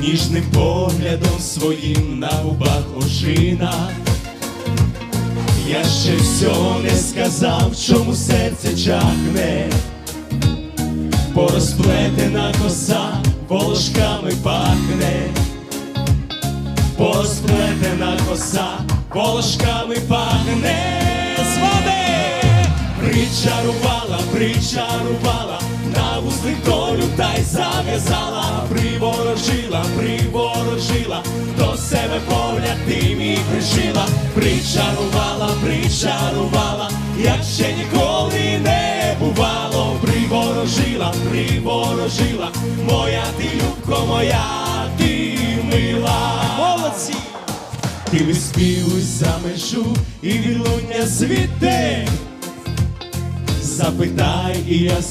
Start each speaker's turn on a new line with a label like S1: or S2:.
S1: ніжним поглядом своїм на губах ожина. Я ще всього не сказав, чому серце чахне, порозплетена коса волошками пахне, порозплетена коса волошками пахне з. Причарувала, причарувала, на вузли долю та й зав'язала, приворожила, приворожила, до себе погляд ти мій пришила, причарувала, причарувала, як ще ніколи не бувало, приворожила, приворожила, моя ти любко, моя ти мила. Молодці! Ти виспівуй за межу і відлуння звідти Запитай, і я